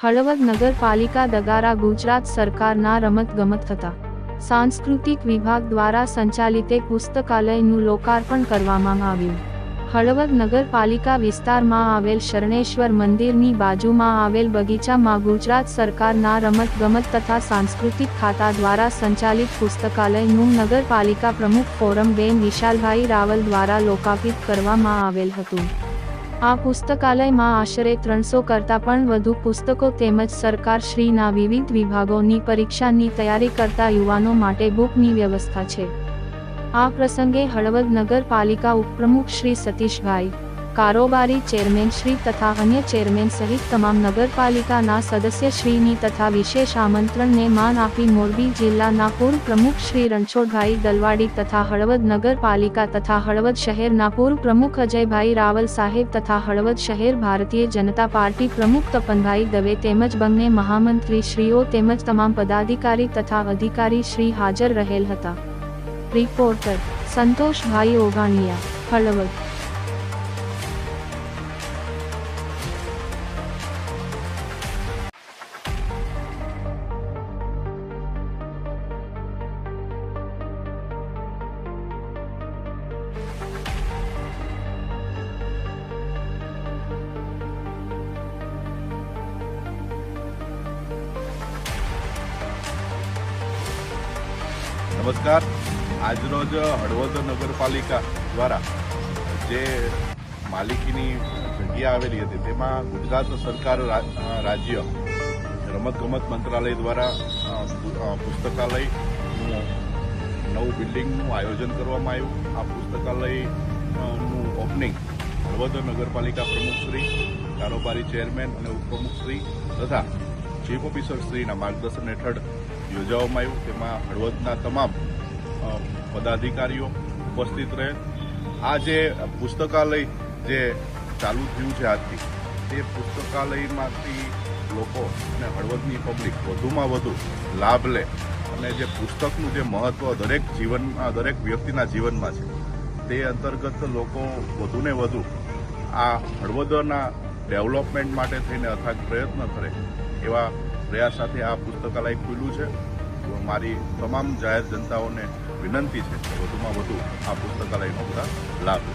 હળવદ નગરપાલિકા દગારા ગુજરાત સરકારના રમતગમત હતા સાંસ્કૃતિક વિભાગ દ્વારા સંચાલિત પુસ્તકાલયનું લોકાર્પણ કરવામાં આવ્યું. હળવદ નગરપાલિકા વિસ્તારમાં આવેલ શરણેશ્વર મંદિરની બાજુમાં આવેલ બગીચામાં ગુજરાત સરકારના રમતગમત તથા સાંસ્કૃતિક ખાતા દ્વારા સંચાલિત પુસ્તકાલયનું નગરપાલિકા પ્રમુખ ફોરમ બેન વિશાલભાઈ રાવલ દ્વારા લોકાર્પિત કરવામાં આવેલ હતું. આ પુસ્તકાલયમાં આશરે ત્રણસો કરતાં પણ વધુ પુસ્તકો તેમજ સરકાર શ્રીના વિવિધ વિભાગોની પરીક્ષાની તૈયારી કરતા યુવાનો માટે બુકની વ્યવસ્થા છે. આ પ્રસંગે હળવદ નગરપાલિકા ઉપપ્રમુખ શ્રી સતીશભાઈ કારોબારી ચેરમેન શ્રી તથા અન્ય ચેરમેન સહિત તમામ નગરપાલિકાના સદસ્ય શ્રીની તથા વિશેષ આમંત્રણને માન આપી મોરબી જિલ્લાના પૂર્વ પ્રમુખ શ્રી રણછોડભાઈ દલવાડી તથા હળવદ નગરપાલિકા તથા હળવદ શહેરના પૂર્વ પ્રમુખ અજયભાઈ રાવલ સાહેબ તથા હળવદ શહેર ભારતીય જનતા પાર્ટી પ્રમુખ તપનભાઈ દવે તેમજ બંને મહામંત્રી શ્રીઓ તેમજ તમામ પદાધિકારી તથા અધિકારી શ્રી હાજર રહેલ હતા. રિપોર્ટર સંતોષભાઈ ઓગાણિયા, હળવદ. નમસ્કાર. આજરોજ હળવદ નગરપાલિકા દ્વારા જે માલિકીની જગ્યા આવેલી હતી, તેમાં ગુજરાત સરકાર રાજ્ય, રમતગમત મંત્રાલય દ્વારા પુસ્તકાલય નવું બિલ્ડિંગનું આયોજન કરવામાં આવ્યું. આ પુસ્તકાલયનું ઓપનિંગ હળવદ નગરપાલિકા પ્રમુખશ્રી કારોબારી ચેરમેન અને ઉપપ્રમુખશ્રી તથા ચીફ ઓફિસરશ્રીના માર્ગદર્શન હેઠળ યોજવામાં આવ્યું, તેમાં હળવદના તમામ પદાધિકારીઓ ઉપસ્થિત રહે. આ જે પુસ્તકાલય જે ચાલુ થયું છે આજથી, તે પુસ્તકાલયમાંથી લોકો અને હળવદની પબ્લિક વધુમાં વધુ લાભ લે અને જે પુસ્તકનું જે મહત્વ દરેક જીવનમાં, દરેક વ્યક્તિના જીવનમાં છે, તે અંતર્ગત લોકો વધુને વધુ આ હળવદના ડેવલપમેન્ટ માટે થઈને અથાગ પ્રયત્ન કરે એવા પ્રયાસ સાથે આ પુસ્તકાલય ખુલ્લું છે. તો મારી તમામ જાહેર જનતાઓને વિનંતી છે વધુમાં વધુ આ પુસ્તકાલયનો બધા લાભ